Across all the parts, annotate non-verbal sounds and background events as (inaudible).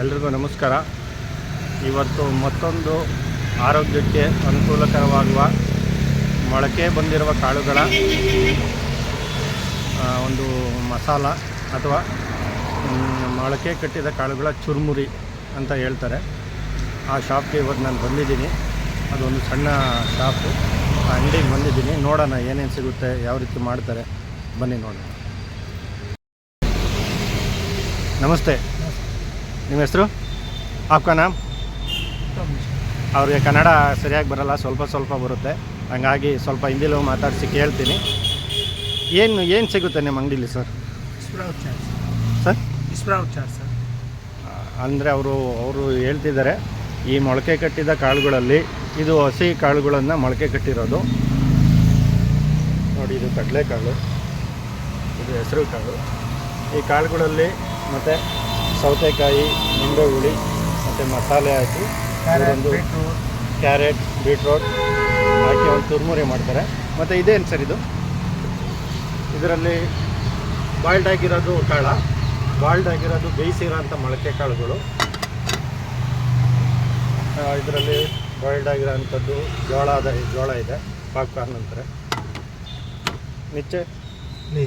ಎಲ್ರಿಗೂ ನಮಸ್ಕಾರ. ಇವತ್ತು ಮತ್ತೊಂದು ಆರೋಗ್ಯಕ್ಕೆ ಅನುಕೂಲಕರವಾಗುವ ಮೊಳಕೆ ಬಂದಿರುವ ಕಾಳುಗಳ ಒಂದು ಮಸಾಲ ಅಥವಾ ಮೊಳಕೆ ಕಟ್ಟಿದ ಕಾಳುಗಳ ಚುರುಮುರಿ ಅಂತ ಹೇಳ್ತಾರೆ. ಆ ಶಾಪ್ಗೆ ಇವತ್ತು ನಾನು ಬಂದಿದ್ದೀನಿ. ಅದೊಂದು ಸಣ್ಣ ಶಾಪು. ಆ ಅಂಗಡಿಗೆ ಬಂದಿದ್ದೀನಿ. ನೋಡೋಣ ಏನೇನು ಸಿಗುತ್ತೆ, ಯಾವ ರೀತಿ ಮಾಡ್ತಾರೆ. ಬನ್ನಿ ನೋಡೋಣ. ನಮಸ್ತೆ. ನಿಮ್ಮ ಹೆಸರು? ಆಪ್ಕಾ ನಾಮ್. ಅವ್ರಿಗೆ ಕನ್ನಡ ಸರಿಯಾಗಿ ಬರಲ್ಲ ಸ್ವಲ್ಪ ಸ್ವಲ್ಪ ಬರುತ್ತೆ. ಹಂಗಾಗಿ ಸ್ವಲ್ಪ ಹಿಂದಿಲೂ ಮಾತಾಡಿಸಿ ಕೇಳ್ತೀನಿ. ಏನು ಏನು ಸಿಗುತ್ತೆ ನಿಮ್ಮ ಅಂಗಡಿಲಿ sir? Sprout chaat sir? Sprout chaat sir ಅಂದರೆ ಅವರು ಅವರು ಹೇಳ್ತಿದ್ದಾರೆ ಈ ಮೊಳಕೆ ಕಟ್ಟಿದ ಕಾಳುಗಳಲ್ಲಿ ಇದು ಹಸಿ ಕಾಳುಗಳನ್ನು ಮೊಳಕೆ ಕಟ್ಟಿರೋದು. ನೋಡಿ ಇದು ಕಡಲೆಕಾಳು ಇದು ಹೆಸರು ಕಾಳು ಈ ಕಾಳುಗಳಲ್ಲಿ ಮತ್ತು ಸೌತೆಕಾಯಿ ನಿಂಬೆ ಹುಳಿ ಮತ್ತು ಮಸಾಲೆ ಹಾಕಿ ಒಂದು ಕ್ಯಾರೆಟ್ ಬೀಟ್ರೋಟ್ ಹಾಕಿ ಒಂದು ತುರ್ಮುರಿ ಮಾಡ್ತಾರೆ. ಮತ್ತು ಇದೇನು ಸರ್ ಇದು? ಇದರಲ್ಲಿ ಬಾಯ್ಲ್ಡ್ ಆಗಿರೋದು ಕಾಳ. ಬಾಯ್ಲ್ಡ್ ಆಗಿರೋದು ಬೇಯಿಸಿರೋಂಥ ಮೊಳಕೆ ಕಾಳುಗಳು. ಇದರಲ್ಲಿ ಬಾಯ್ಲ್ಡ್ ಆಗಿರೋಂಥದ್ದು ಜೋಳದ ಜೋಳ ಇದೆ. ಪಾಪ್ಕಾರ್ನ್ ಅಂತಾರೆ. ನಿಚ್ಚೆ? ನೀ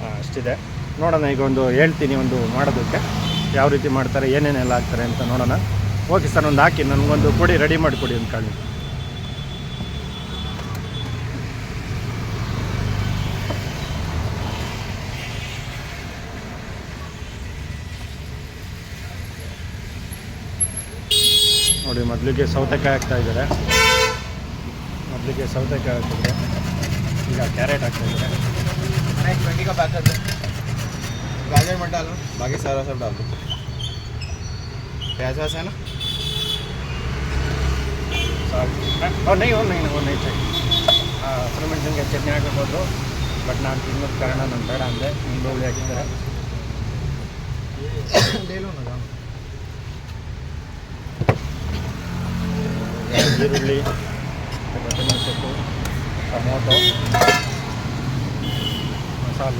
ಹಾಂ ಅಷ್ಟಿದೆ. ನೋಡೋಣ, ಈಗ ಒಂದು ಹೇಳ್ತೀನಿ ಒಂದು ಮಾಡೋದಕ್ಕೆ. ಯಾವ ರೀತಿ ಮಾಡ್ತಾರೆ, ಏನೇನೆಲ್ಲ ಹಾಕ್ತಾರೆ ಅಂತ ನೋಡೋಣ. ಓಕೆ ಸರ್, ಒಂದು ಹಾಕಿ, ನನಗೊಂದು ಕೊಡಿ ರೆಡಿ ಮಾಡಿಕೊಡಿ ಒಂದು ಕಾಳು ನೋಡಿ, ಮೊದಲಿಗೆ ಸೌತೆಕಾಯಿ ಹಾಕ್ತಾ ಇದ್ದಾರೆ. ಮೊದಲಿಗೆ ಸೌತೆಕಾಯಿ ಹಾಕಿದ್ರೆ ಈಗ ಕ್ಯಾರೆಟ್ ಹಾಕ್ತಾ ಇದ್ದಾರೆ. गाजर मत डालो बाकी सारा सब डाल दो प्याज व्याज है ना ಅವ್ರು ನೈ ಅವ್ರು ನೈ ಅವ್ರು ನೈ चाहिए ಹಸಿರು ಮೆಣಸಿನ್ಕಾಯಿ ಚಟ್ನಿ ಹಾಕಬಹುದು ಬಟ್ ನಾನು ತಿನ್ನೋದು ಕಾರಣ ನಾನು ಬೇಡ ಅಂದೆ ನಿಂಬೆ ಹುಳಿ ಹಾಕಿದ್ದಾರೆ (coughs) ले लो ना ಈರುಳ್ಳಿ ಕೊತ್ತಂಬರಿ ಸೊಪ್ಪು ಟೊಮೊಟೊ ಮಸಾಲ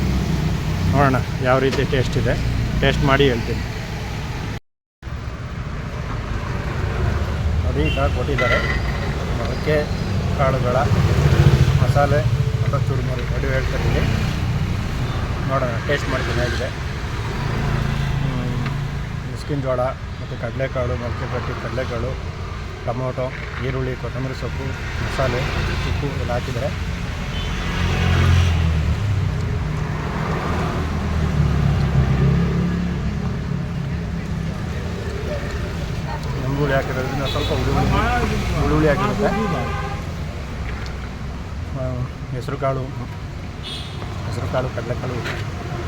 ನೋಡೋಣ ಯಾವ ರೀತಿ ಟೇಸ್ಟ್ ಇದೆ. ಟೇಸ್ಟ್ ಮಾಡಿ ಹೇಳ್ತೀನಿ. ನೋಡಿ ಈಗ ಕೊಟ್ಟಿದ್ದಾರೆ. ಮೊಳಕೆ ಕಾಳುಗಳ, ಮಸಾಲೆ ಮತ್ತು ಚುರುಮುರಿ ಅಡಿ ಹೇಳ್ತೀನಿ. ನೋಡೋಣ ಟೇಸ್ಟ್ ಮಾಡ್ತೀನಿ, ಹೇಗಿದೆ. ಮುಸ್ಕಿನ ಜೋಳ ಮತ್ತು ಕಡಲೆಕಾಳು ಮೊಳಕೆ ಕಟ್ಟಿ ಕಡಲೆಕಾಳು, ಟೊಮೊಟೊ, ಈರುಳ್ಳಿ, ಕೊತ್ತಂಬರಿ ಸೊಪ್ಪು, ಮಸಾಲೆ, ಉಪ್ಪು ಎಲ್ಲ ಹಾಕಿದರೆ ನಿಂಬುಳಿ ಹಾಕಿರೋದ್ರಿಂದ ಸ್ವಲ್ಪ ಹುಳಿ ಹುಳಿ ಹುಳಿ ಹಾಕಿರುತ್ತೆ ಹೆಸರು ಕಾಳು ಹೆಸರು ಕಾಳು ಕಡಲೆಕಾಳು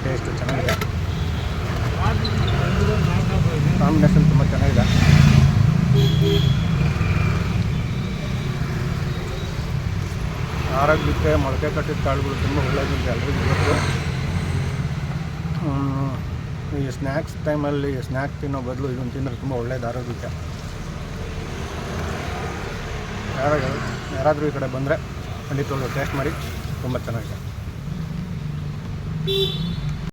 ಟೇಸ್ಟ್ ಚೆನ್ನಾಗಿದೆ. ಕಾಂಬಿನೇಷನ್ ತುಂಬ ಚೆನ್ನಾಗಿದೆ. ಆರೋಗ್ಯಕ್ಕೆ ಮೊಳಕೆ ಕಟ್ಟಿದ ಕಾಳುಗಳು ತುಂಬ ಒಳ್ಳೆಯದಿದೆ ಎಲ್ರಿಗೂ ಗೊತ್ತು. ಈ ಸ್ನ್ಯಾಕ್ಸ್ ಟೈಮಲ್ಲಿ ಸ್ನ್ಯಾಕ್ ತಿನ್ನೋ ಬದಲು ಇದನ್ನು ತಿಂದರೆ ತುಂಬ ಒಳ್ಳೆಯದು ಆರೋಗ್ಯಕ್ಕೆ. ಯಾರು ಯಾರಾದರೂ ಈ ಕಡೆ ಬಂದರೆ ಖಂಡಿತವಾಗ್ಲೂ ಟೇಸ್ಟ್ ಮಾಡಿ ತುಂಬ ಚೆನ್ನಾಗಿದೆ.